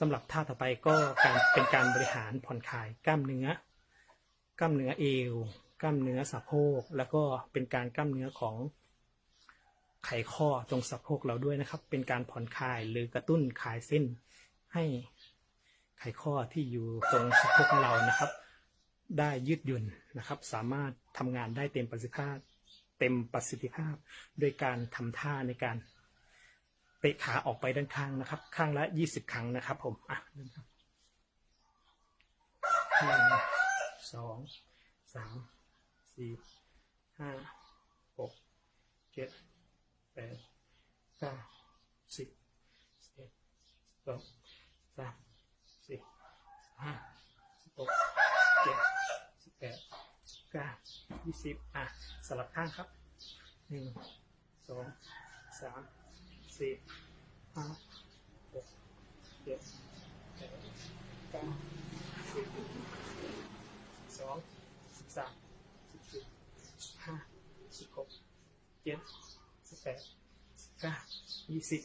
สำหรับท่าต่อไปก็การเป็นการบริหารผ่อนคลายกล้ามเนื้อ กล้ามเนื้อเอว กล้ามเนื้อสะโพก แล้วก็เป็นการกล้ามเนื้อของไขข้อตรงสะโพกเราด้วยนะครับ เป็นการผ่อนคลายหรือกระตุ้นคลายเส้นให้ไขข้อที่อยู่ตรงสะโพกของเรานะครับ ได้ยืดหยุ่นนะครับ สามารถทำงานได้เต็มประสิทธิภาพ เต็มประสิทธิภาพ โดยการทำท่าในการ เตะขาออกไปด้านข้างนะครับ ข้างละ20ครั้งนะครับ ผมอะหนึ่งสองสามสี่ห้าหกเจ็ดแปดเก้าสิบสิบเอ็ดสองสามสี่ห้าหกเจ็ดสิบแปดสิบเก้ายี่สิบอะสลับข้างครับหนึ่งสองสาม สี่ห้าหกเจ็ดแปดเก้าสิบสิบสองสิบสามสิบสี่สิบห้าสิบหกเจ็ดสิบแปดสิบเก้ายี่สิบ